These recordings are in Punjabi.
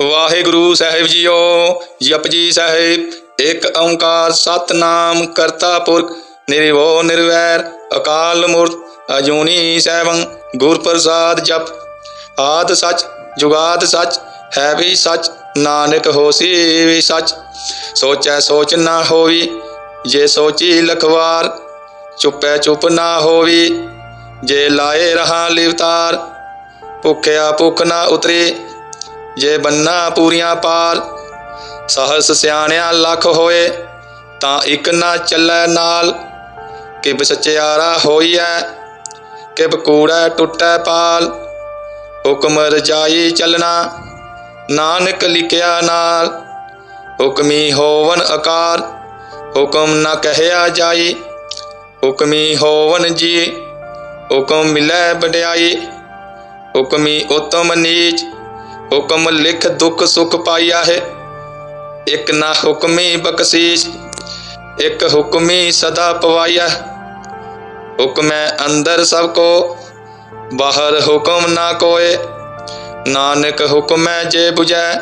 ਵਾਹਿਗੁਰੂ ਸਾਹਿਬ ਜੀਓ ਜਪਜੀ ਸਾਹਿਬ, ਇੱਕ ਓੰਕਾਰ ਸਤਨਾਮ ਕਰਤਾ ਪੁਰਖ ਨਿਰਭਉ ਨਿਰਵੈਰ, ਅਕਾਲ ਮੂਰਤ, ਅਜੂਨੀ ਸੈਵੰ ਗੁਰ ਪ੍ਰਸਾਦ ਜਪ। ਆਦ ਸੱਚ, ਜੁਗਾਦ ਸੱਚ, ਹੈ ਵੀ ਸੱਚ, ਨਾਨਕ ਹੋਸੀ ਵੀ ਸੱਚ। ਸੋਚੈ ਸੋਚ ਨਾ ਹੋਵੀ, ਜੇ ਸੋਚੀ ਲਖਵਾਰ, ਚੁੱਪੈ ਚੁੱਪ ਨਾ ਹੋਵੀ, ਜੇ ਲਾਏ ਰਹਾ ਲਿਵਤਾਰ, ਭੁੱਖਿਆ ਭੁੱਖ ਨਾ ਉਤਰੇ ਜੇ ਬੰਨਾ ਪੂਰੀਆਂ ਪਾਰ ਸਹਸ ਸਿਆਣਿਆ ਲੱਖ ਹੋਏ, ਤਾਂ ਇੱਕ ਨਾ ਚੱਲੈ ਨਾਲ। ਕਿਬ ਸਚਿਆਰਾ ਹੋਈਐ ਕਿਬ ਕੂੜੈ ਟੁੱਟੈ ਪਾਲ। ਹੁਕਮ ਰਜਾਈ ਚੱਲਣਾ, ਨਾਨਕ ਲਿਖਿਆ ਨਾਲ। ਹੁਕਮੀ ਹੋਵਨ ਆਕਾਰ ਹੁਕਮ ਨਾ ਕਹਿਆ ਜਾਈ। ਹੁਕਮੀ ਹੋਵਨ ਜੀ, ਹੁਕਮ ਮਿਲੈ ਵਡਿਆਈ। ਹੁਕਮੀ ਉਤਮ ਨੀਚ ਹੁਕਮ ਲਿਖ ਦੁੱਖ ਸੁਖ ਪਾਇਆ ਹੈ। ਇਕ ਨਾ ਹੁਕਮੀ ਬਖਸ਼ੀਸ਼, ਇਕ ਹੁਕਮੀ ਸਦਾ ਪਵਾਈਆ ਹੁਕਮੈ ਅੰਦਰ ਸਭ ਕੋ, ਬਾਹਰ ਹੁਕਮ ਨਾ ਕੋਏ। ਨਾਨਕ ਹੁਕਮੈ ਜੇ 부ਜੈ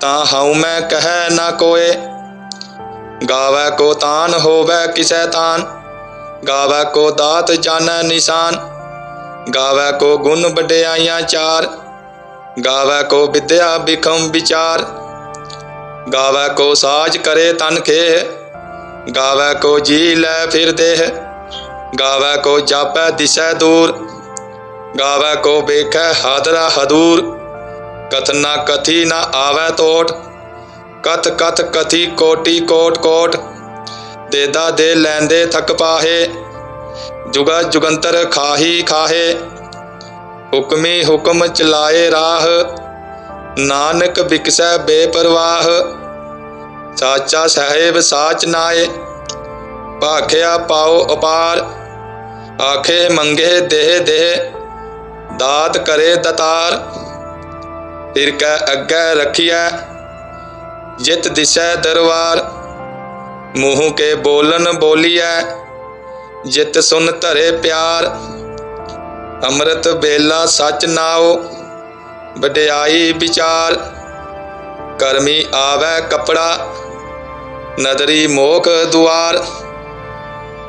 ਤਾਂ ਹਉ ਮੈਂ ਕਹੈ ਨਾ ਕੋਏ। ਗਾਵੈ ਕੋ ਤਾਨ, ਹੋਵੈ ਕਿਸੈ ਤਾਨ। ਗਾਵੈ ਕੋ ਦਾਤ ਜਾਣੈ ਨਿਸ਼ਾਨ। ਗਾਵੈ ਕੋ ਗੁਣ ਵਡਿਆਈਆਂ ਚਾਰ। ਗਾਵੈ ਕੋ ਵਿਦਿਆ ਬਿਖਮ ਵਿਚਾਰ, ਗਾਵੈ ਕੋ ਸਾਜ ਕਰੇ ਤਨ ਖੇ ਗਾਵੈ ਕੋ ਜੀ ਲੈ ਫਿਰ ਦੇਹ, ਗਾਵੈ ਕੋ ਜਾਪੈ ਦਿਸੈ ਦੂਰ, ਗਾਵੈ ਕੋ ਵੇਖੈ ਹਾਦਰਾ ਹਦੂਰ। ਕਥ ਨਾ ਕਥੀ ਨਾ ਆਵੈ ਤੋਟ, ਕਥ ਕਥ ਕਥੀ ਕੋਟੀ ਕੋਟ ਕੋਟ ਦੇਦਾ ਦੇ ਲੈਂਦੇ ਥਕ ਪਾਹੇ, ਜੁਗਾ ਜੁਗੰਤਰ ਖਾਹੀ ਖਾਹੇ। ਹੁਕਮੀ ਹੁਕਮ ਚਲਾਏ ਰਾਹ, ਨਾਨਕ ਬਿਕਸੈ ਬੇਪਰਵਾਹ। ਸਾਚਾ ਸਾਹਿਬ ਸਾਚ ਨਾਏ, ਭਾਖਿਆ ਪਾਓ ਅਪਾਰ। ਆਖੇ ਮੰਗੇ ਦੇਹ ਦੇਹ ਦਾਤ ਕਰੇ ਦਤਾਰ। ਫਿਰ ਕੈ ਅੱਗੇ ਰਖਿਆ ਜਿਤ ਦਿਸੈ ਦਰਬਾਰ ਮੂੰਹ ਕੇ ਬੋਲਨ ਬੋਲੀਐ, ਜਿਤ ਸੁਨ ਧਰੇ ਪਿਆਰ। ਅੰਮ੍ਰਿਤ ਬੇਲਾ ਸਚ ਨਾਉ, ਵਡਿਆਈ ਵਿਚਾਰ। ਕਰਮੀ ਆਵੈ ਕਪੜਾ, ਨਦਰੀ ਮੋਖ ਦੁਆਰ।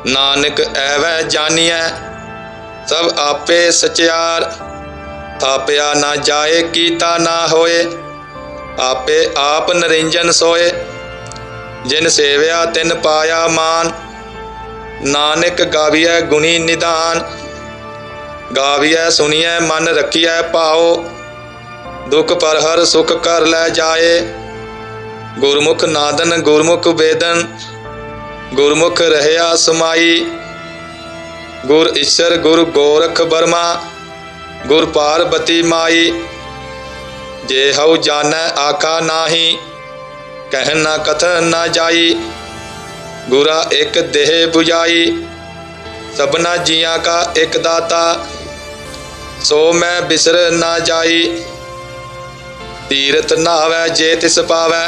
ਨਾਨਕ ਐਵੈ ਜਾਣੀਐ ਸਭ ਆਪੇ ਸਚਿਆਰ। ਥਾਪਿਆ ਨਾ ਜਾਏ, ਕੀਤਾ ਨਾ ਹੋਏ, ਆਪੇ ਆਪ ਨਰਿੰਜਨ ਸੋਏ। ਜਿਨ ਸੇਵਿਆ ਤਿਨ ਪਾਇਆ ਮਾਨ, ਨਾਨਕ ਗਾਵੀਐ ਗੁਣੀ ਨਿਧਾਨ ਗਾਵੀਐ ਸੁਣੀਐ ਮਨ ਰੱਖੀਐ ਭਾਉ। ਦੁਖ ਪਰ ਹਰ ਸੁਖ ਕਰ ਲੈ ਜਾਏ। ਗੁਰਮੁਖ ਨਾਦਨ, ਗੁਰਮੁਖ ਵੇਦਨ, ਗੁਰਮੁਖ ਰਹਿਆ ਸਮਾਈ। ਗੁਰ ਈਸ਼ਰ, ਗੁਰ ਗੋਰਖ ਬਰਮਾ ਗੁਰ ਪਾਰਬਤੀ ਮਾਈ। ਜੇ ਹਉ ਜਾਣੈ, ਆਖਾ ਨਾਹੀ, ਕਹਿ ਨਾ ਕਥਨ ਨਾ ਜਾਈ। ਗੁਰਾ ਇੱਕ ਦੇਹ 부ਜਾਈ ਸਭਨਾ ਜੀਆਂ ਕਾ ਇੱਕ ਦਾਤਾ। ਸੋ ਮੈਂ ਬਿਸਰ ਨਾ ਜਾਈ। ਤੀਰਤ ਨਾਵੈ ਜੇ ਤਿਸ ਪਾਵੈ,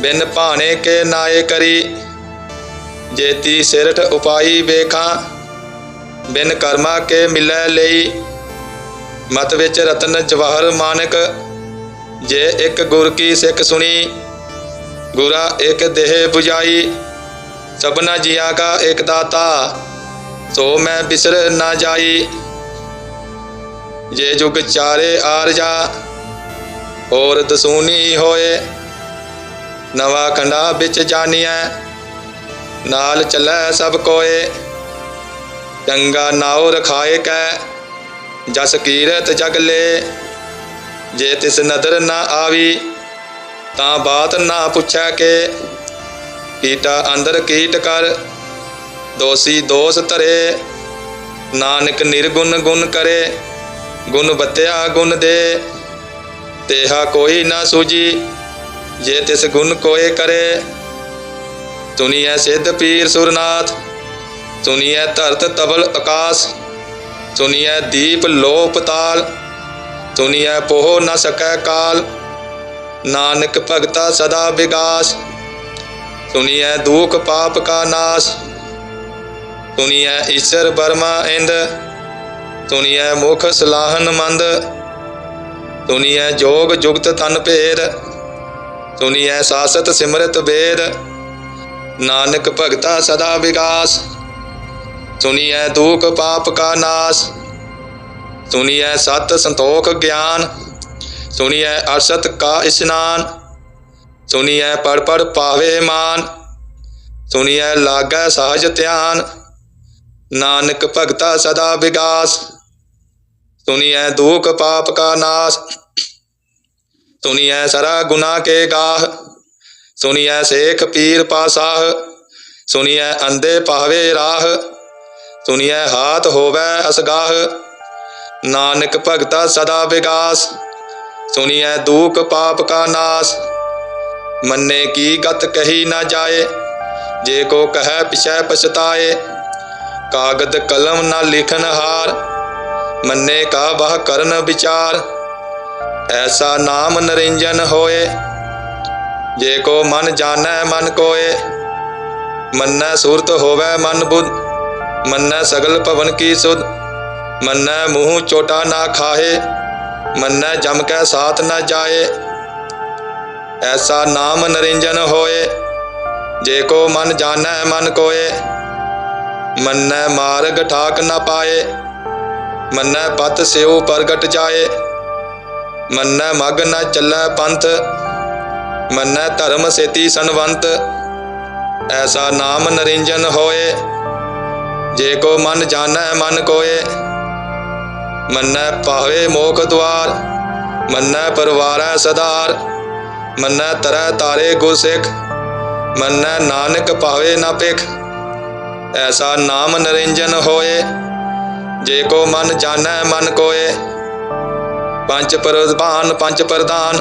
ਬਿਨ ਭਾਣੇ ਕੇ ਨਾਏ ਕਰੀ। ਜੇਤੀ ਸਿਰਠ ਉਪਾਈ ਵੇਖਾਂ, ਬਿਨ ਕਰਮਾ ਕੇ ਮਿਲੈ ਲਈ। ਮਤ ਵਿੱਚ ਰਤਨ ਜਵਾਹਰ ਮਾਨਕ, ਜੇ ਇੱਕ ਗੁਰ ਕੀ ਸਿੱਖ ਸੁਣੀ, ਗੁਰਾ ਇੱਕ ਦੇਹ 부ਜਾਈ ਸਭਨਾ ਜੀਆਂ ਕਾ ਇੱਕ ਦਾਤਾ, ਸੋ ਮੈਂ ਬਿਸਰ ਨਾ ਜਾਈ। ਜੇ ਜੁਗ ਚਾਰੇ ਆਰਜਾ ਹੋਰ ਦਸੂਨੀ ਹੋਏ। ਨਵਾ ਖੰਡਾ ਵਿੱਚ ਜਾਣੀਐ ਨਾਲ ਚੱਲੈ ਸਭ ਕੋਏ। ਚੰਗਾ ਨਾਉ ਰਖਾਏ ਕੈ, ਜਸ ਕੀਰਤ ਜਗ ਲੇ। ਜੇ ਤਿਸ ਨਦਰ ਨਾ ਆਵੀ, ਤਾਂ ਬਾਤ ਨਾ ਪੁੱਛੈ ਕੇ। ਕੀਟਾ ਅੰਦਰ ਕੀਟ ਕਰ, ਦੋਸੀ ਦੋਸ ਧਰੇ। ਨਾਨਕ ਨਿਰਗੁਣ ਗੁਣ ਕਰੇ। ਗੁਣ ਬਤਿਆ ਗੁਣ ਦੇ, ਤੇਹਾ ਕੋਈ ਨਾ ਸੂਜੀ ਜੇ ਤਿਸ ਗੁਣ ਕੋਏ ਕਰੇ। ਸੁਨੀਐ ਸਿੱਧ ਪੀਰ ਸੁਰਨਾਥ ਸੁਨੀਐ ਧਰਤ ਤਬਲ ਆਕਾਸ ਸੁਨੀਐ ਦੀਪ ਲੋ ਪਤਾਲ ਸੁਨੀਐ ਪੋਹ ਨ ਸਕੈ ਕਾਲ। ਨਾਨਕ ਭਗਤਾ ਸਦਾ ਵਿਗਾਸ ਸੁਨੀਐ ਦੁਖ ਪਾਪ ਕਾ ਨਾਸ। ਸੁਨੀਐ ਈਸ਼ਰ ਬਰਮਾ ਇੰਦ ਸੁਨੀਐ ਮੁਖ ਸਲਾਹਨ ਮੰਦ ਸੁਨੀਐ ਜੋਗ ਜੁਗਤ ਤਨ ਭੇਦ ਸੁਨੀਐ ਸਾਸਤ ਸਿਮਰਤ ਵੇਦ ਨਾਨਕ ਭਗਤਾ ਸਦਾ ਵਿਕਾਸ ਸੁਨੀਐ ਦੂਖ ਪਾਪ ਕਾ ਨਾਸ ਸੁਨੀਐ ਸਤ ਸੰਤੋਖ ਗਿਆਨ ਸੁਨੀਐ ਅਰਸਤ ਕਾ ਇਸ਼ਨਾਨ ਸੁਨੀਐ ਪੜ ਪੜ ਪਾਵੇ ਮਾਨ ਸੁਨੀਐ ਲਾਗੈ ਸਹਜ ਧਿਆਨ, ਨਾਨਕ ਭਗਤਾ ਸਦਾ ਵਿਗਾਸ। ਸੁਨੀਐ ਦੁਖ ਪਾਪ ਕਾ ਨਾਸ ਸੁਨੀਐ ਸਰਾ ਗੁਨਾ ਕੇ ਗਾਹ, ਸੁਨੀਐ ਸੇਖ ਪੀਰ ਪਾਸਾਹ, ਸੁਨੀਐ ਅੰਦੇ ਪਾਵੇ ਰਾਹ ਸੁਨੀਐ ਹਾਥ ਹੋਵੇ ਅਸਗਾਹ, ਨਾਨਕ ਭਗਤਾ ਸਦਾ ਵਿਗਾਸ, ਸੁਨੀਐ ਦੁਖ ਪਾਪ ਕਾ ਨਾਸ। ਮੰਨੇ ਕੀ ਗਤ ਕਹੀ ਨਾ ਜਾਏ, ਜੇ ਕੋ ਕਹੈ ਪਿਛੈ ਪਛਤਾਏ, ਕਾਗਦ ਕਲਮ ਨਾ ਲਿਖਨ ਹਾਰ ਮੰਨੇ ਕਾ ਬਹ ਕਰਨ ਵਿਚਾਰ। ਐਸਾ ਨਾਮ ਨਰਿੰਜਨ ਹੋਏ, ਜੇ ਕੋ ਮਨ ਜਾਣੈ ਮਨ ਕੋਏ। ਮੰਨੈ ਸੂਰਤ ਹੋਵੇ ਮਨ ਬੁੱਧ, ਮੰਨੈ ਸਗਲ ਭਵਨ ਕੀ ਸੁਧ। ਮੰਨੈ ਮੂੰਹ ਚੋਟਾ ਨਾ ਖਾਹੇ, ਮੰਨੈ ਜਮ ਕੈ ਸਾਥ ਨਾ ਜਾਏ। ਐਸਾ ਨਾਮ ਨਰਿੰਜਨ ਹੋਏ, ਜੇ ਕੋ ਮਨ ਜਾਣੈ ਮਨ ਕੋਏ। ਮੰਨੈ ਮਾਰਗ ਠਾਕ ਨਾ ਪਾਏ। ਮੰਨੈ ਪਤ ਸਿਉ ਪ੍ਰਗਟ ਜਾਏ। ਮੰਨੈ ਮਗ ਨਾ ਚੱਲੈ ਪੰਥ। ਮੰਨੈ ਧਰਮ ਸੇਤੀ ਸੰਵੰਤ ਐਸਾ ਨਾਮ ਨਰਿੰਜਨ ਹੋਏ। ਜੇ ਕੋ ਮਨ ਜਾਣੈ, ਮਨ ਕੋਏ। ਮੰਨੈ ਪਾਵੇ ਮੋਖ ਦਵਾਰ ਮੰਨੈ ਪਰਵਾਰੈ ਸਦਾਰ। ਮੰਨੈ ਤਰੈ ਤਾਰੇ ਗੁਰਸਿੱਖ ਮੰਨੈ ਨਾਨਕ ਪਾਵੇ ਨਾ ਪਿਖ ਐਸਾ ਨਾਮ ਨਰਿੰਜਨ ਹੋਏ। ਜੇ ਕੋ ਮਨ ਜਾਣੈ, ਮਨ ਕੋਏ। ਪੰਜ ਪ੍ਰਧਾਨ ਪੰਜ ਪ੍ਰਧਾਨ।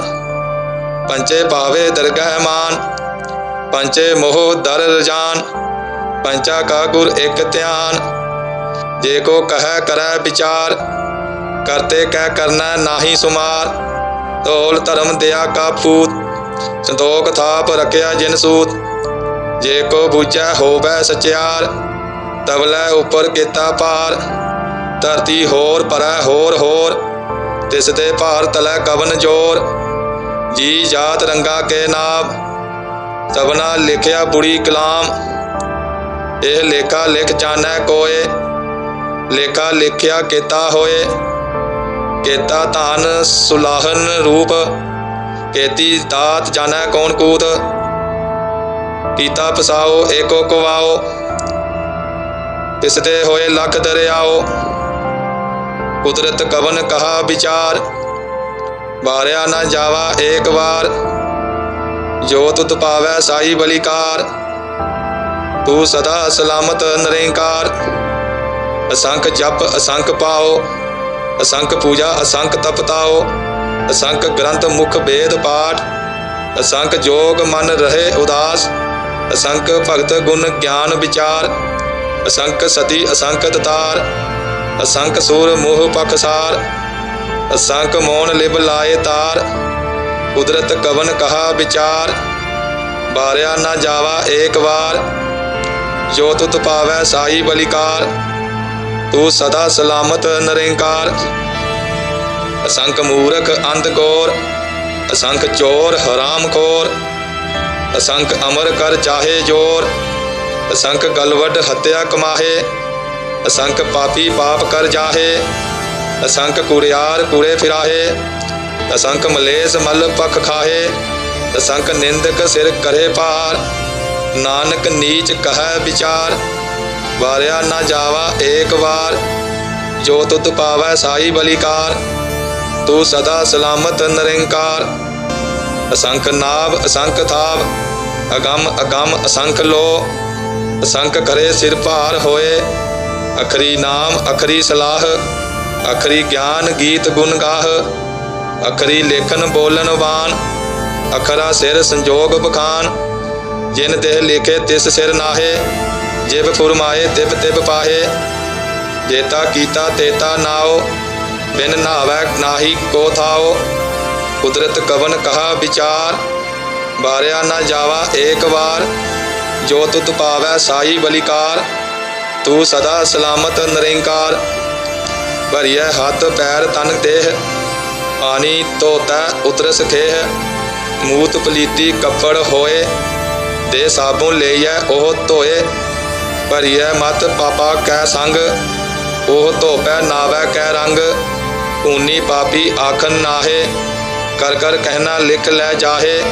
ਪੰਚੇ ਭਾਵੇ ਦਰਗਹਿ ਮਾਨ। ਪੰਚੇ ਮੋਹ ਦਰ ਰਜਾਨ। ਪੰਚਾ ਕਾ ਗੁਰ ਇਕ ਧਿਆਨ। ਜੇ ਕੋ ਕਹੈ, ਕਰੈ ਵਿਚਾਰ। ਕਰਤੇ ਕਹਿ ਕਰਨਾ ਨਾਹੀ ਸੁਮਾਰ। ਤੋਲ ਧਰਮ ਦਿਆ ਕਾ ਪੂਤ ਸੰਤੋਖ ਥਾਪ ਰਖਿਆ ਜਿਨ ਸੂਤ। ਜੇ ਕੋ ਬੂਝੈ, ਹੋਵੈ ਸਚਿਆਰ। ਤਵਲੇ ਉਪਰ ਕੀਤਾ ਪਾਰ ਧਰਤੀ ਹੋਰ ਪਰੈ ਹੋਰ ਹੋਰ, ਤਿਸ ਤੇ ਭਾਰ ਤਲੈ ਕਵਨ ਜੋਰ। ਜੀ ਜਾਤ ਰੰਗਾ ਕੇ ਨਾਮ ਸਭਨਾ ਲਿਖਿਆ ਬੁੜੀ ਕਲਾਮ। ਇਹ ਲੇਖਾ ਲਿਖ ਜਾਣੈ ਕੋਏ, ਲੇਖਾ ਲਿਖਿਆ ਕੀਤਾ ਹੋਏ। ਕੇਤਾ ਧਨ ਸੁਲਾਹਨ ਰੂਪ, ਕੇਤੀ ਦਾਤ ਜਾਣੈ ਕੌਣ ਕੂਤ। ਕੀਤਾ ਪਸਾਓ ਏਕੋ ਕਵਾਓ ਤਿਸ ਤੇ ਹੋਏ ਲੱਖ ਦਰਿਆਓ। ਕੁਦਰਤ ਕਵਨ ਕਹਾ ਵਿਚਾਰ, ਵਾਰਿਆ ਨਾ ਜਾਵਾ ਏਕ ਵਾਰ, ਜੋ ਤੁਤ ਪਾਵੈ ਸਾਈ ਬਲਿਕਾਰ, ਤੂੰ ਸਦਾ ਸਲਾਮਤ ਨਿਰੰਕਾਰ। ਅਸੰਖ ਜਪ, ਅਸੰਖ ਪਾਓ, ਅਸੰਖ ਪੂਜਾ, ਅਸੰਖ ਤਪਤਾਓ ਅਸੰਖ ਗ੍ਰੰਥ ਮੁਖ ਵੇਦ ਪਾਠ, ਅਸੰਖ ਜੋਗ ਮਨ ਰਹੇ ਉਦਾਸ, ਅਸੰਖ ਭਗਤ ਗੁਣ ਗਿਆਨ ਵਿਚਾਰ, ਅਸੰਖ ਸਤੀ ਅਸੰਖ ਤਤਾਰ ਅਸੰਖ ਸੁਰ ਮੋਹ ਪਖਸਾਰ ਅਸੰਖ ਮੋਨ ਲਿਬ ਲਾਏ ਤਾਰ, ਕੁਦਰਤ ਕਵਨ ਕਹਾ ਵਿਚਾਰ, ਬਾਰਿਆ ਨਾ ਜਾਵਾ ਏਕ ਵਾਰ, ਜੋ ਤੁਤ ਪਾਵੈ ਸਾਈ ਬਲਿਕਾਰ, ਤੂੰ ਸਦਾ ਸਲਾਮਤ ਨਿਰੰਕਾਰ। ਅਸੰਖ ਮੂਰਖ ਅੰਧ ਕੋਰ, ਅਸੰਖ ਚੋਰ ਹਰਾਮ ਖੋਰ, ਅਸੰਖ ਅਮਰ ਕਰ ਚਾਹੇ ਜੋਰ, ਅਸੰਖ ਗਲਵਟ ਹੱਤਿਆ ਕਮਾਹੇ ਅਸੰਖ ਪਾਪੀ ਪਾਪ ਕਰ ਜਾਹੇ, ਅਸੰਖ ਕੁੜਿਆਰ ਕੁੜੇ ਫਿਰਾਹੇ, ਅਸੰਖ ਮਲੇਸ ਮਲ ਪਖ ਖਾਹੇ, ਅਸੰਖ ਨਿੰਦਕ ਸਿਰ ਕਰੇ ਪਾਰ ਨਾਨਕ ਨੀਚ ਕਹੈ ਵਿਚਾਰ, ਵਾਰਿਆ ਨਾ ਜਾਵਾ ਏਕ ਵਾਰ, ਜੋ ਤੁਤ ਪਾਵੈ ਸਾਈ ਬਲਿਕਾਰ, ਤੂੰ ਸਦਾ ਸਲਾਮਤ ਨਿਰੰਕਾਰ। ਅਸੰਖ ਨਾਭ ਅਸੰਖ ਥਾਵ, ਅਗੰਮ ਅਗੰਮ ਅਸੰਖ ਲੋ, ਅਸੰਖ ਕਰੇ ਸਿਰ ਭਾਰ ਹੋਏ ਅਖਰੀ ਨਾਮ, ਅਖਰੀ ਸਲਾਹ, ਅਖਰੀ ਗਿਆਨ ਗੀਤ ਗੁਣ ਗਾਹ, ਅਖਰੀ ਲੇਖਨ ਬੋਲਨ ਬਾਣ ਅਖਰਾ ਸਿਰ ਸੰਜੋਗ ਬਖਾਨ। ਜਿਨ ਦੇਹ ਲਿਖੇ ਤਿਸ ਸਿਰ ਨਾਹੇ ਜਿਬ ਫੁਰਮਾਏ ਤਿਬ ਤਿਬ ਪਾਹੇ। ਜੇਤਾ ਕੀਤਾ ਤੇਤਾ ਨਾਓ ਬਿਨ ਨਾਵੈ ਨਾਹੀ ਕੋ ਥਾਓ ਕੁਦਰਤ ਕਵਨ ਕਹਾ ਵਿਚਾਰ, ਬਾਰਿਆ ਨਾ ਜਾਵਾ ਏਕ ਵਾਰ। ਜੋ ਤੁਤ ਪਾਵੈ ਸਾਈ ਬਲਿਕਾਰ। ਤੂੰ ਸਦਾ ਸਲਾਮਤ ਨਿਰੰਕਾਰ। ਭਰੀਐ ਹੱਥ, ਪੈਰ, ਤਨ, ਦੇਹ। ਆਣੀ ਧੋਤੈ ਉਤਰਸ ਖੇਹ। ਮੂਤ ਪਲੀਤੀ ਕੱਪੜ ਹੋਏ। ਦੇ ਸਾਬੁਨ ਲਈਐ ਉਹ ਧੋਏ। ਭਰੀਐ ਮਤ, ਪਾਪਾ ਕੈ ਸੰਗ। ਉਹ ਧੋਪੈ, ਨਾਵੈ ਕੈ ਰੰਗ। ਊਨੀ ਪਾਪੀ ਆਖਨ ਨਾਹੇ। ਕਰ ਕਰ ਕਹਿਣਾ ਲਿਖ ਲੈ ਜਾਹੇ।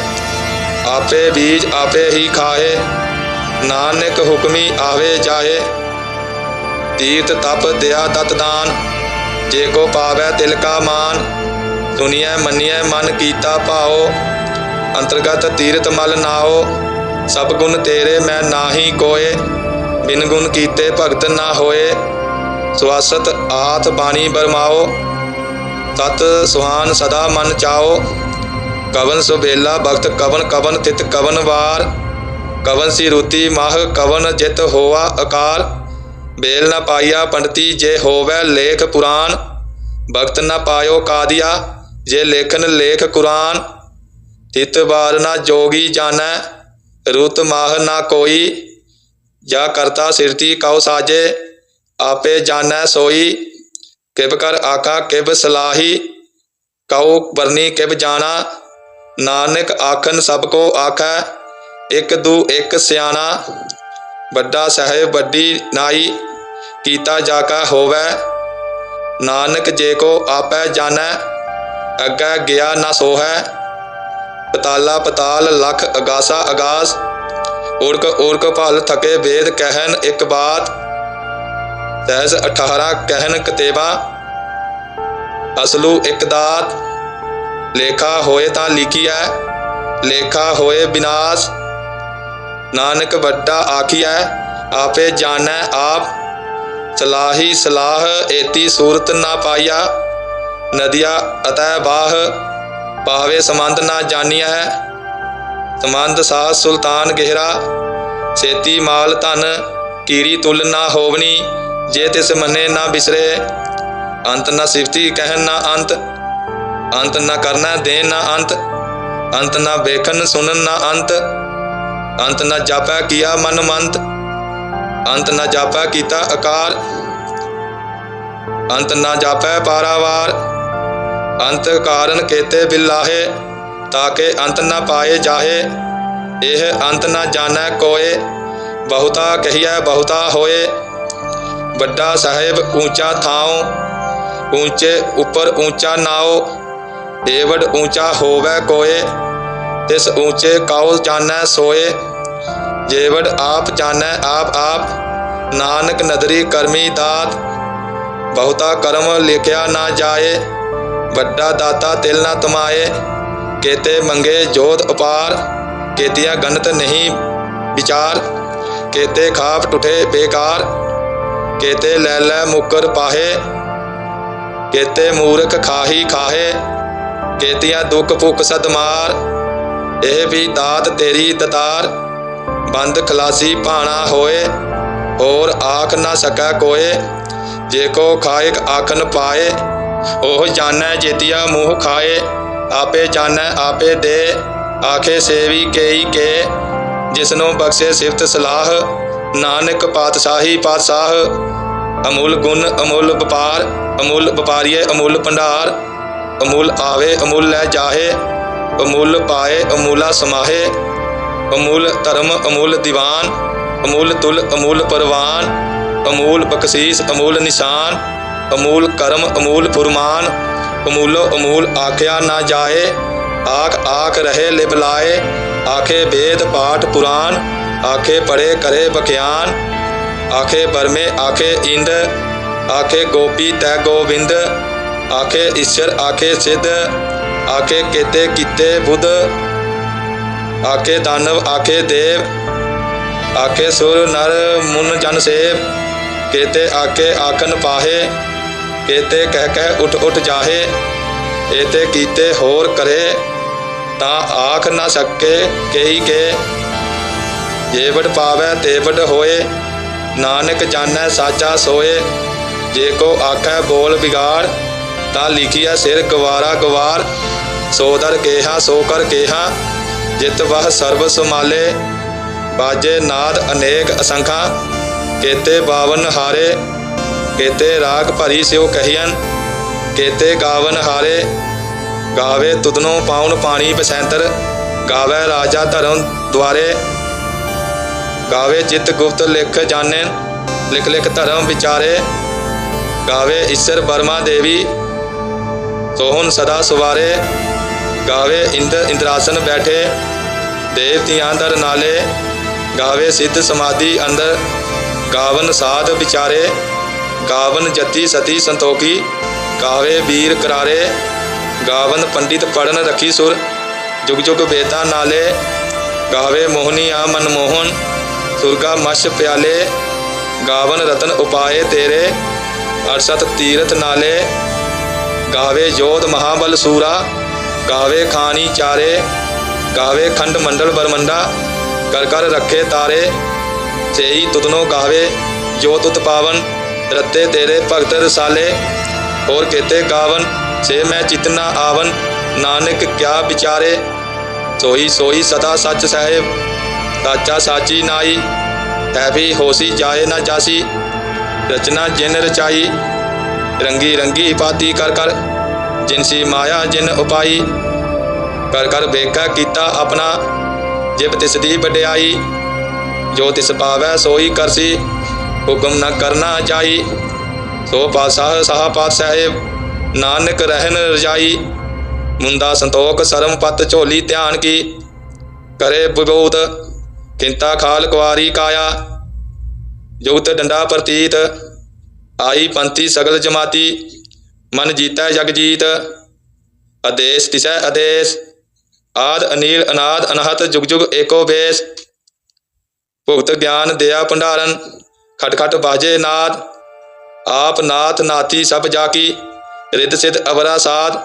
ਆਪੇ ਬੀਜ ਆਪੇ ਹੀ ਖਾਹੇ। ਨਾਨਕ ਹੁਕਮੀ ਆਵੇ ਜਾਹੇ। ਤੀਰਥ ਤਪ ਦਿਆ ਤਤ ਦਾਨ, ਜੇ ਕੋ ਪਾਵੈ ਤਿਲ ਕਾ ਮਾਨ ਦੁਨੀਆ ਮੰਨੀਐ ਮਨ ਕੀਤਾ ਭਾਓ ਅੰਤਰਗਤ ਤੀਰਥ ਮਲ ਨਾਓ ਸਭ ਗੁਣ ਤੇਰੇ ਮੈਂ ਨਾਹੀ ਕੋਏ, ਬਿਨ ਗੁਣ ਕੀਤੇ ਭਗਤ ਨਾ ਹੋਏ ਸੁਆਸਤ ਆਤ ਬਾਣੀ ਬਰਮਾਓ ਤਤ ਸੁਹਾਨ ਸਦਾ ਮਨ ਚਾਓ ਕਵਨ ਸੁਬੇਲਾ ਭਗਤ ਕਵਨ ਕਵਨ ਤਿਤ ਕਵਨ ਵਾਰ, ਕਵਨ ਸੀ ਰੁਤੀ ਮਾਹ ਕਵਨ ਜਿਤ ਹੋਆ ਅਕਾਲ ਬੇਲ ਨਾ ਪਾਇਆ ਪੰਡਤੀ, ਜੇ ਹੋਵੇ ਲੇਖ ਪੁਰਾਨ ਭਗਤ ਨਾ ਪਾਇਓ ਕਾਦੀਆ, ਜੇ ਲੇਖਨ ਲੇਖ ਕੁਰਾਨ, ਤਿਤ ਬਾਰ ਨਾ ਜੋਗੀ ਜਾਣੈ, ਰੁਤ ਮਾਹ ਨਾ ਕੋਈ, ਜਾ ਕਰਤਾ ਸਿਰਤੀ ਕਉ ਸਾਜੇ, ਆਪੇ ਜਾਣੈ ਸੋਈ ਕਿਬ ਕਰ ਆਕਾ ਕਿਬ ਸਲਾਹੀ, ਕਉ ਵਰਨੀ ਕਿਬ ਜਾਣਾ, ਨਾਨਕ ਆਖਨ ਸਭ ਕੋ ਆਖੈ, ਇਕ ਦੂ ਇਕ ਸਿਆਣਾ ਵੱਡਾ ਸਹਿਬ ਵੱਡੀ ਨਾਈ ਕੀਤਾ ਜਾ ਕਾ ਹੋਵੇ। ਨਾਨਕ ਜੇ ਕੋ ਆਪੈ ਜਾਣੈ, ਅੱਗੇ ਗਿਆ ਨਾ ਸੋਹੈ। ਪਤਾਲਾ ਪਤਾਲ ਲਖ ਅਗਾਸਾ ਅਗਾਸ ਓੜਕ ਓੜਕ ਭਲ ਥਕੇ ਵੇਦ ਕਹਿਨ ਇੱਕ ਬਾਤ। ਤੈਸ 18 ਕਹਿਨ ਕਤੇਬਾ, ਅਸਲੂ ਇੱਕ ਦਾਤ। ਲੇਖਾ ਹੋਏ ਤਾਂ ਲਿਖੀਐ, ਲੇਖਾ ਹੋਏ ਬਿਨਾਸ਼। ਨਾਨਕ ਵੱਡਾ ਆਖੀਐ, ਆਪੇ ਜਾਣੈ ਆਪ, ਸਲਾਹੀ ਸਲਾਹ ਏਤੀ ਸੂਰਤ ਨਾ ਪਾਇਆ ਨਦੀਆ ਅਤੈ ਬਾਹ ਪਾਵੇ ਸਮੰਦ ਨਾ ਜਾਣੀਐ ਸਮੰਦ ਸਾਹ ਸੁਲਤਾਨ ਗਹਿਰਾ, ਸੇਤੀ ਮਾਲ ਧਨ, ਕੀਰੀ ਤੁਲ ਨਾ ਹੋਵਨੀ, ਜੇ ਤਿਸ ਮੰਨੇ ਨਾ ਬਿਸਰੇ, ਅੰਤ ਨਾ ਸਿਫਤੀ ਕਹਿਣ ਨਾ ਅੰਤ ਅੰਤ ਨਾ ਕਰਨਾ ਦੇਨ ਨਾ ਅੰਤ ਅੰਤ ਨਾ ਵੇਖਣ ਸੁਣਨ ਨਾ ਅੰਤ ਅੰਤ ਨਾ ਜਾਪੈ ਕੀਆ ਮਨ ਮੰਤ। ਅੰਤ ਨਾ ਜਾਪੈ ਕੀਤਾ ਅਕਾਰ। ਅੰਤ ਨਾ ਜਾਪੈ ਪਾਰਾਵਾਰ। ਅੰਤ ਕਾਰਨ ਕੇਤੇ ਬਿਲਾਹੇ ਤਾਕੇ ਅੰਤ ਨਾ ਪਾਏ ਜਾਹੇ। ਇਹ ਅੰਤ ਨਾ ਜਾਣੈ ਕੋਏ, ਬਹੁਤਾ ਕਹੀਐ ਬਹੁਤਾ ਹੋਏ। ਵੱਡਾ ਸਾਹਿਬ ਉੱਚਾ ਥਾਉ ਉੱਚੇ ਉੱਪਰ ਉੱਚਾ ਨਾਉ। ਏਵਡ ਉੱਚਾ ਹੋਵੇ ਕੋਏ। ਤਿਸ ਉੱਚੇ ਕਾਉ ਜਾਣੈ ਸੋਏ ਜੇਵਡ ਆਪ ਜਾਣੈ ਆਪ ਆਪ, ਨਾਨਕ ਨਦਰੀ ਕਰਮੀ ਦਾਤ, ਬਹੁਤਾ ਕਰਮ ਲਿਖਿਆ ਨਾ ਜਾਏ, ਵੱਡਾ ਦਾਤਾ ਤਿਲ ਨਾ ਤਮਾਏ, ਕੇਤੇ ਮੰਗੇ ਜੋਤ ਉਪਾਰ, ਕੇਤੀਆਂ ਗਨਤ ਨਹੀਂ ਵਿਚਾਰ, ਕੇਤੇ ਖਾਪ ਟੁੱਟੇ ਬੇਕਾਰ, ਕੇਤੇ ਲੈ ਲੈ ਮੁਕਰ ਪਾਹੇ, ਕੇਤੇ ਮੂਰਖ ਖਾਹੀ ਖਾਹੇ, ਕੇਤੀਆਂ ਦੁੱਖ ਭੁੱਖ ਸਦਮਾਰ ਇਹ ਵੀ ਦਾਤ ਤੇਰੀ ਦਤਾਰ ਬੰਦ ਖਲਾਸੀ ਭਾਣਾ ਹੋਏ, ਹੋਰ ਆਖ ਨਾ ਸਕੈ ਕੋਏ, ਜੇ ਕੋ ਖਾਇਕ ਆਖਨ ਪਾਏ, ਉਹ ਜਾਣੈ ਜੇਤੀਆ ਮੂੰਹ ਖਾਏ, ਆਪੇ ਜਾਣੈ ਆਪੇ ਦੇ, ਆਖੇ ਸੇਵੀ ਕੇਈ ਕੇ, ਜਿਸਨੂੰ ਬਖਸ਼ੇ ਸਿਫਤ ਸਲਾਹ, ਨਾਨਕ ਪਾਤਸ਼ਾਹੀ ਪਾਤਸ਼ਾਹ, ਅਮੁੱਲ ਗੁਣ ਅਮੁੱਲ ਵਪਾਰ, ਅਮੁੱਲ ਵਪਾਰੀਏ ਅਮੁੱਲ ਭੰਡਾਰ, ਅਮੁੱਲ ਆਵੇ ਅਮੁੱਲ ਲੈ ਜਾਹੇ ਅਮੁੱਲ ਪਾਏ ਅਮੁੱਲਾ ਸਮਾਹੇ ਅਮੁੱਲ ਧਰਮ ਅਮੁੱਲ ਦੀਵਾਨ ਅਮੁੱਲ ਤੁਲ ਅਮੁੱਲ ਪਰਵਾਨ ਅਮੂਲ ਬਖਸ਼ੀਸ ਅਮੂਲ ਨਿਸ਼ਾਨ ਅਮੂਲ ਕਰਮ ਅਮੂਲ ਫੁਰਮਾਨ ਅਮੂਲੋ ਅਮੂਲ ਆਖਿਆ ਨਾ ਜਾਏ ਆਖ ਆਖ ਰਹੇ ਲਿਬਲਾਏ ਆਖੇ ਵੇਦ ਪਾਠ ਪੁਰਾਨ ਆਖੇ ਪੜੇ ਕਰੇ ਬਖਿਆਨ ਆਖੇ ਬਰਮੇ ਆਖੇ ਇੰਦ ਆਖੇ ਗੋਪੀ ਤੈ ਗੋਵਿੰਦ ਆਖੇ ਈਸ਼ਰ ਆਖੇ ਸਿੱਧ ਆਖੇ ਕੇਤੇ ਕੀਤੇ ਬੁੱਧ। ਆਖੇ ਦਾਨਵ, ਆਖੇ ਦੇਵ। ਆਖੇ ਸੁਰ, ਨਰ, ਮੁਨ, ਜਨ, ਸੇਵ। ਕੇਤੇ ਆਕੇ ਆਖਨ ਪਾਹੇ। ਕੇਤੇ ਕਹਿ ਕਹਿ ਉਠ ਉਠ ਜਾਹੇ। ਏਤੇ ਕੀਤੇ ਹੋਰ ਕਰੇ। ਤਾਂ ਆਖ ਨਾ ਸਕੇ ਕਈ ਕੇ। ਜੇਵੜ ਪਾਵੈ ਤੇਵੜ ਹੋਏ। ਨਾਨਕ ਜਾਣੈ ਸਾਚਾ ਸੋਏ। ਜੇ ਕੋ ਆਖੈ ਬੋਲ ਵਿਗਾੜ। ਤਾਂ ਲਿਖਿਆ ਸਿਰ ਗਵਾਰਾ ਗਵਾਰ ਸੋ ਦਰ ਕੇਹਾ, ਸੋ ਕਰ ਕੇਹਾ, ਜਿਤ ਵਹ ਸਰਬ ਸੁਮਾਲੇ ਬਾਜੇ ਨਾਦ ਅਨੇਕ ਅਸੰਖਾ, ਕੇਤੇ ਬਾਵਨ ਹਾਰੇ, ਕੇਤੇ ਰਾਗ ਭਰੀ ਸਿਓ ਕਹੀਨ ਕੇਤੇ ਗਾਵਨ ਹਾਰੇ, ਗਾਵੇ ਤੁਧਨੋ ਪਾਉਣ ਪਾਣੀ ਬਸੈਂਤਰ, ਗਾਵੇ ਰਾਜਾ ਧਰਮ ਦੁਆਰੇ, ਗਾਵੇ ਚਿਤ ਗੁਪਤ ਲਿਖ ਜਾਣੈ, ਲਿਖ ਲਿਖ ਧਰਮ ਵਿਚਾਰੇ, ਗਾਵੇ ਈਸ਼ਰ ਬਰਮਾ ਦੇਵੀ ਸੋਹਨ ਸਦਾ ਸੁਵਾਰੇ ਗਾਵੇ ਇੰਦਰ ਇੰਦਰਾਸਨ ਬੈਠੇ ਦੇਵਤਿਆਂ ਦਰ ਨਾਲੇ, ਗਾਵੇ ਸਿੱਧ ਸਮਾਧੀ ਅੰਦਰ, ਗਾਵਨ ਸਾਧ ਵਿਚਾਰੇ, ਗਾਵਨ ਜਤੀ ਸਤੀ ਸੰਤੋਖੀ, ਗਾਵੇ ਵੀਰ ਕਰਾਰੇ, ਗਾਵਨ ਪੰਡਿਤ ਪੜਨ ਰਖੀ ਸੁਰ, ਜੁਗ ਜੁਗ ਵੇਦਾਂ ਨਾਲੇ, ਗਾਵੇ ਮੋਹਨੀ ਆ ਮਨਮੋਹਨ ਸੁਰਗਾ ਮਸ਼ ਪਿਆਲੇ, ਗਾਵਨ ਰਤਨ ਉਪਾਏ ਤੇਰੇ, ਅਰਸਤ ਤੀਰਥ ਨਾਲੇ ਗਾਵੇ ਜੋਧ ਮਹਾਬਲ ਸੂਰਾ, ਗਾਵੇ ਖਾਨੀ ਚਾਰੇ, ਗਾਵੇ ਖੰਡ ਮੰਡਲ ਬਰਮੰਡਾ, ਕਰ ਕਰ ਰੱਖੇ ਤਾਰੇ ਸੇਈ ਤੁਧਨੋ ਗਾਵੇ ਜੋ ਤੁਤ ਪਾਵਨ, ਰੱਤੇ ਤੇਰੇ ਭਗਤ ਰਸਾਲੇ, ਹੋਰ ਕੇਤੇ ਗਾਵਨ ਸੇ ਮੈਂ ਚਿਤਨਾ ਆਵਨ, ਨਾਨਕ ਕਿਆ ਵਿਚਾਰੇ, ਸੋਈ ਸੋਈ ਸਦਾ ਸੱਚ ਸਹਿਬ ਸਾਚਾ ਸਾਚੀ ਨਾਈ ਹੈ ਵੀ ਹੋਸੀ ਜਾਏ ਨਾ ਜਾਸੀ, ਰਚਨਾ ਜਿਨ ਰਚਾਈ ਰੰਗੀ ਰੰਗੀ ਪਾਤੀ ਕਰ ਕਰ। ਜਿਨਸੀ ਮਾਇਆ, ਜਿਨ ਉਪਾਈ। ਕਰ ਕਰ ਵੇਖਾ ਕੀਤਾ ਆਪਣਾ। ਜਿਬ ਤਿਸ ਦੀ ਵਡਿਆਈ, ਜੋ ਤਿਸ ਪਾਵੈ ਸੋਈ ਕਰਸੀ। ਹੁਕਮ ਨ ਕਰਨਾ ਜਾਈ। ਸੋ ਪਾਤਸ਼ਾਹ, ਸਾਹ ਪਾਤ ਨਾਨਕ ਰਹਿਨ ਰਜਾਈ। ਮੁੰਦਾ ਸੰਤੋਖ ਸਰਮ ਪਤ ਝੋਲੀ ਧਿਆਨ ਕੀ। ਕਰੇ ਵਿਬੋਧ, ਕਿੰਤਾ ਖਾਲ ਕੁਆਰੀ ਕਾਇਆ। ਜੁਗਤ ਡੰਡਾ ਪ੍ਰਤੀਤ ਆਈ ਪੰਥੀ ਸਗਲ ਜਮਾਤੀ, ਮਨ ਜੀਤੈ ਜਗ ਜੀਤ, ਆਦੇਸ਼ ਤਿਸੈ ਆਦੇਸ਼, ਆਦ ਅਨੀਲ ਅਨਾਦ ਅਨਹਤ ਜੁਗ ਜੁਗ ਏਕੋ ਬੇਸ ਭੁਗਤ ਗਿਆਨ ਦਿਆ ਭੰਡਾਰਨ, ਖਟ ਖਟ ਬਾਜੇ ਨਾਦ, ਆਪ ਨਾਥ ਨਾਥੀ ਸਭ ਜਾ ਕੀ ਰਿੱਧ ਸਿਧ ਅਵਰਾ ਸਾਧ,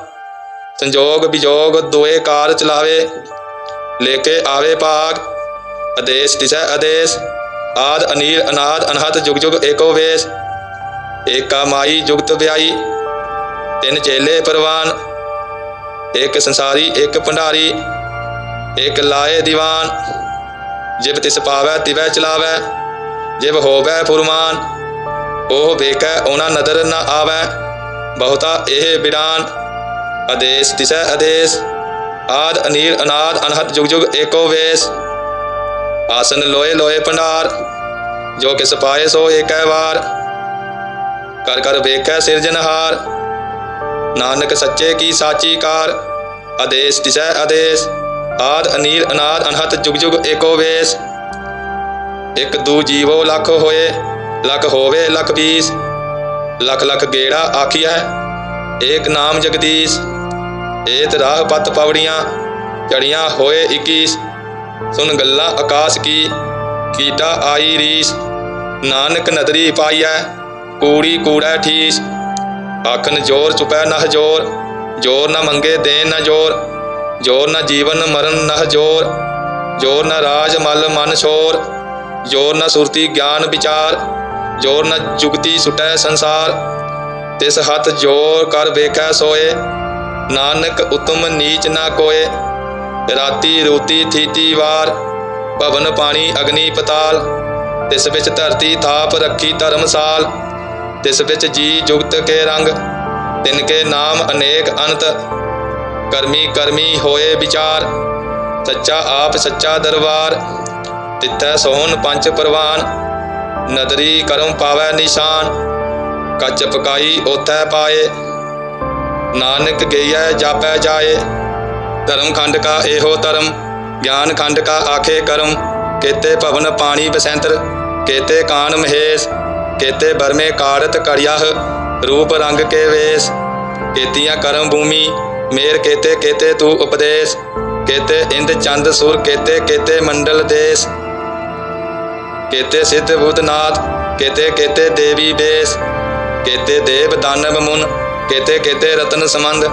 ਸੰਜੋਗ ਵਿਜੋਗ ਦੋਏ ਕਾਰ ਚਲਾਵੇ ਲੈ ਕੇ ਆਵੇ ਭਾਗ, ਆਦੇਸ਼ ਤਿਸੈ ਆਦੇਸ਼, ਆਦ ਅਨੀਲ ਅਨਾਦ ਅਨਹਤ ਜੁਗ ਜੁਗ ਏਕੋ ਵੇਸ ਏਕਾ ਮਾਈ ਜੁਗਤ ਵਿਆਈ, ਤਿੰਨ ਚੇਲੇ ਪਰਵਾਨ, ਇੱਕ ਸੰਸਾਰੀ, ਇੱਕ ਭੰਡਾਰੀ, ਇੱਕ ਲਾਏ ਦੀਵਾਨ। ਜਿਬ ਤਿਸ ਪਾਵੈ, ਤਿਵੈ ਚਲਾਵੈ ਜਿਬ ਹੋਵੈ ਫੁਰਮਾਨ, ਉਹ ਵੇਖੈ, ਉਹਨਾਂ ਨਦਰ ਨਾ ਆਵੈ, ਬਹੁਤਾ ਇਹ ਬਿਰਾਨ ਆਦੇਸ਼ ਤਿਸੈ ਆਦੇਸ਼, ਆਦ ਅਨੀਲ, ਅਨਾਦ ਅਨਹਤ ਜੁਗ ਜੁਗ ਏਕੋ ਵੇਸ। ਆਸਨ ਲੋਏ ਲੋਏ ਭੰਡਾਰ, ਜੋ ਕਿਸ ਪਾਏ ਸੋ ਏਕੈ ਵਾਰ। ਕਰ ਕਰ ਵੇਖੈ ਸਿਰਜਨਹਾਰ ਨਾਨਕ ਸੱਚੇ ਕੀ ਸਾਚੀ ਕਾਰ, ਆਦੇਸ਼ ਤਿਸੈ ਆਦੇਸ਼। ਆਦ ਅਨੀਲ ਅਨਾਦ ਅਨਹਤ ਜੁਗ ਜੁਗ ਏਕੋ ਵੇਸ। ਇੱਕ ਦੂ ਜੀਵੋ ਲੱਖ ਹੋਏ, ਲੱਖ ਹੋਵੇ ਲੱਖ ਬੀਸ ਲੱਖ ਲੱਖ ਗੇੜਾ ਆਖੀਐ, ਏਕ ਨਾਮ ਜਗਦੀਸ਼। ਏਤ ਰਾਹ ਪਤ ਪਵੜੀਆਂ, ਚੜੀਆਂ ਹੋਏ 21 ਸੁਨ ਗੱਲਾਂ ਆਕਾਸ਼ ਕੀ, ਕੀਟਾ ਆਈ ਰੀਸ। ਨਾਨਕ ਨਦਰੀ ਪਾਈਐ ਕੂੜੀ ਕੂੜੈ ਠੀਸ। ਆਖਨ ਜੋਰ ਚੁਪੈ ਨਹ ਜੋਰ ਜੋਰ ਨਾ ਮੰਗੇ ਦੇਨ ਨਾ ਜੋਰ ਜੋਰ ਨਾ ਜੀਵਨ ਮਰਨ ਨਹ ਜੋਰ ਜੋਰ ਨਾ ਰਾਜ ਮਲ ਮਨ ਸ਼ੋਰ ਜੋਰ ਨਾ ਸੁਰਤੀ ਗਿਆਨ ਵਿਚਾਰ, ਜੋਰ ਨਾ ਜੁਗਤੀ ਸੁਟੈ ਸੰਸਾਰ। ਤਿਸ ਹੱਥ ਜੋਰ ਕਰ ਵੇਖੈ ਸੋਏ, ਨਾਨਕ ਉਤਮ ਨੀਚ ਨਾ ਕੋਏ। ਰਾਤੀ ਰੋਤੀ ਥੀਤੀ ਵਾਰ, ਭਵਨ ਪਾਣੀ ਅਗਨੀ ਪਤਾਲ, ਤਿਸ ਵਿੱਚ ਧਰਤੀ ਥਾਪ ਰੱਖੀ ਧਰਮਸਾਲ ਤਿਸ ਵਿੱਚ ਜੀ ਜੁਗਤ ਕੇ ਰੰਗ, ਤਿਨ ਕੇ ਨਾਮ ਅਨੇਕ ਅਨੰਤ ਕਰਮੀ ਕਰਮੀ ਹੋਏ ਵਿਚਾਰ, ਸੱਚਾ ਆਪ ਸੱਚਾ ਦਰਬਾਰ, ਤਿੱਥੈ ਸੋਹਣ ਪੰਜ ਪ੍ਰਵਾਨ, ਨਦਰੀ ਕਰਮ ਪਾਵੈ ਨਿਸ਼ਾਨ, ਕੱਚ ਪਕਾਈ ਉਥੈ ਪਾਏ, ਨਾਨਕ ਗਈਐ ਜਾਪੈ ਜਾਏ, ਧਰਮ ਖੰਡ ਕਾ ਇਹੋ ਧਰਮ, ਗਿਆਨ ਖੰਡ ਕਾ ਆਖੇ ਕਰਮ, ਕੇਤੇ ਭਵਨ ਪਾਣੀ ਬਸੰਤਰ, ਕੇਤੇ ਕਾਨ ਮਹੇਸ਼ ਕੇਤੇ ਬਰਮੇ ਕਾੜਤ ਕੜਿਆਹ ਰੂਪ ਰੰਗ ਕੇ ਵੇਸ। ਕੇਤੀਆਂ ਕਰਮ ਭੂਮੀ, ਮੇਰ ਕੇਤੇ ਕੇਤੇ ਤੂ ਉਪਦੇਸ਼। ਕੇਤੇ ਇੰਦ ਚੰਦ ਸੁਰ, ਕੇਤੇ ਕੇਤੇ ਮੰਡਲ ਦੇਸ। ਕੇਤੇ ਸਿੱਧ ਬੁੱਧਨਾਥ ਕੇਤੇ ਕੇਤੇ ਦੇਵੀ ਬੇਸ। ਕੇਤੇ ਦੇਵ ਦਾਨਵ ਮੁਨ, ਕੇਤੇ ਕੇਤੇ ਰਤਨ ਸਮੰਦ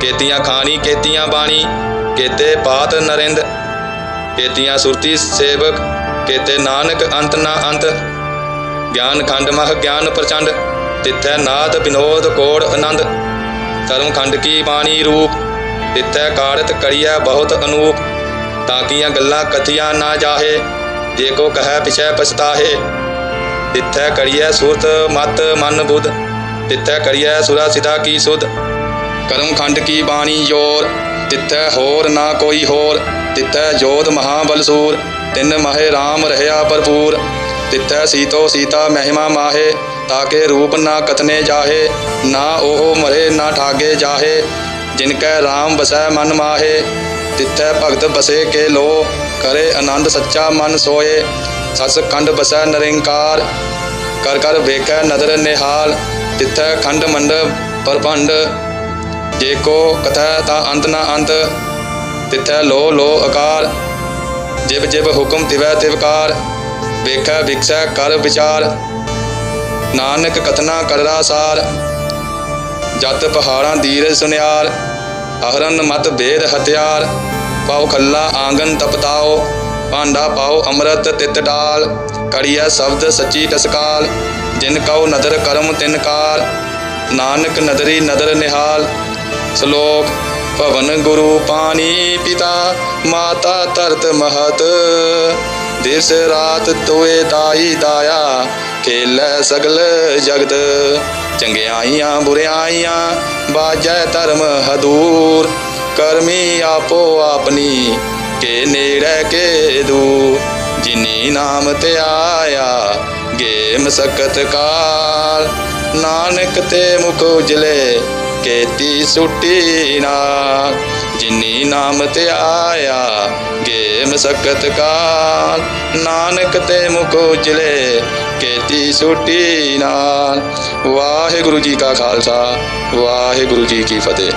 ਕੇਤੀਆਂ ਖਾਣੀ, ਕੇਤੀਆਂ ਬਾਣੀ, ਕੇਤੇ ਪਾਤ ਨਰਿੰਦ। ਕੇਤੀਆਂ ਸੁਰਤੀ ਸੇਵਕ, ਕੇਤੇ ਨਾਨਕ ਅੰਤ ਨਾ ਅੰਤ। ਗਿਆਨ ਖੰਡ ਮਹ ਗਿਆਨ ਪ੍ਰਚੰਡ, ਤਿੱਥੈ ਨਾਦ ਬਿਨੋਦ ਕੋੜ ਆਨੰਦ। ਧਰਮ ਖੰਡ ਕੀ ਬਾਣੀ ਰੂਪ, ਤਿੱਥੈ ਕਾੜਤ ਕੜੀਐ ਬਹੁਤ ਅਨੂਪ। ਤਾਂ ਕੀਆਂ ਗੱਲਾਂ ਕਥੀਆਂ ਨਾ ਜਾਹੇ, ਜੇ ਕੋ ਕਹੈ ਪਿਛੈ ਪਛਤਾਹੇ। ਤਿੱਥੈ ਕੜੀਐ ਸੁਰਤ ਮਤ ਮਨ ਬੁੱਧ, ਤਿੱਥੈ ਕੜੀਐ ਸੁਰਾ ਸਿਧਾ ਕੀ ਸੁਧ। ਕਰਮ ਖੰਡ ਕੀ ਬਾਣੀ ਜੋਰ, ਤਿੱਥੈ ਹੋਰ ਨਾ ਕੋਈ ਹੋਰ। ਤਿੱਥੈ ਜੋਧ ਮਹਾਬਲਸੂਰ ਤਿੰਨ ਮਹੇ RAM ਰਹਿਆ ਭਰਪੂਰ। ਤਿੱਥੈ ਸੀਤੋ ਸੀਤਾ ਮਹਿਮਾ ਮਾਹੇ, ਤਾਕੇ ਰੂਪ ਨਾ ਕਤਨੇ ਜਾਹੇ, ਨਾ ਉਹ ਮਰੇ ਨਾ ਠਾਗੇ ਜਾਹੇ ਜਿਨ ਕੈ RAM ਬਸੈ ਮਨ ਮਾਹੇ, ਤਿੱਥੈ ਭਗਤ ਬਸੇ ਕੇ ਲੋ, ਕਰੇ ਆਨੰਦ ਸੱਚਾ ਮਨ ਸੋਏ ਸਸ ਖੰਡ ਬਸੈ ਨਰਿੰਕਾਰ, ਕਰ ਕਰ ਵੇਖੈ ਨਦਰ ਨਿਹਾਲ, ਤਿੱਥੈ ਖੰਡ ਮੰਡ ਪਰਭੰਡ ਜੇ ਕੋ ਕਥੈ ਤਾਂ ਅੰਤ ਨਾ ਅੰਤ, ਤਿੱਥੈ ਲੋ ਲੋ ਅਕਾਰ ਜਿਬ ਜਿਬ ਹੁਕਮ ਤਿਵੈ ਤਿਵਕਾਰ ਵੇਖੈ ਵਿਕਸੈ ਕਰ ਵਿਚਾਰ। ਨਾਨਕ ਕਥਨਾ ਕਰਦਾ ਸਾਰ। ਜਤ ਪਹਾੜਾਂ ਦੀਰ ਸੁਨਿਆਰ। ਅਹਰਨ ਮਤ ਭੇਦ ਹਥਿਆਰ। ਪਾਉ ਖੱਲਾ ਆਂਗਨ ਤਪਤਾਓ। ਭਾਂਡਾ ਪਾਉ ਅੰਮ੍ਰਿਤ ਤਿਤ ਡਾਲ। ਕੜੀਐ ਸ਼ਬਦ ਸੱਚੀ ਟਸਕਾਲ। ਜਿਨ ਕਉ ਨਦਰ ਕਰਮ ਤਿਨ ਕਾਰ। ਨਾਨਕ ਨਦਰੀ ਨਦਰ ਨਿਹਾਲ। ਸ਼ਲੋਕ ਭਵਨ ਗੁਰੂ ਪਾਣੀ ਪਿਤਾ। ਮਾਤਾ ਧਰਤ ਮਹਤ ਦਿਸ ਰਾਤ ਤੋਏ ਦਾਈ ਦਾਇਆ, ਖੇਲੇ ਸਗਲ ਜਗਤ। ਚੰਗਿਆਈਆਂ, ਬੁਰਿਆਈਆਂ, ਬਾਜੈ ਧਰਮ ਹਦੂਰ। ਕਰਮੀ ਆਪੋ ਆਪਣੀ, ਕੇ ਨੇੜੇ ਕੇ ਦੂਰ। ਜਿਨੀ ਨਾਮ ਤੇ ਆਇਆ ਗੇ ਮਸਕਤ ਕਾਲ। ਨਾਨਕ ਤੇ ਮੁਖ ਉਜਲੇ ਕੇਤੀ ਸੁਟੀ ਨਾ। ਜਿਨੀ ਨਾਮ ਤੇ ਆਇਆ ਗੇ ਮਸਕਤ ਕਾਲ। ਨਾਨਕ ਤੇ ਮੁਖ ਉਜਲੇ ਕੇਤੀ ਸੁਟੀ ਨਾਲ। ਵਾਹਿਗੁਰੂ ਜੀ ਕਾ ਖਾਲਸਾ, ਵਾਹਿਗੁਰੂ ਜੀ ਕੀ ਫਤਿਹ।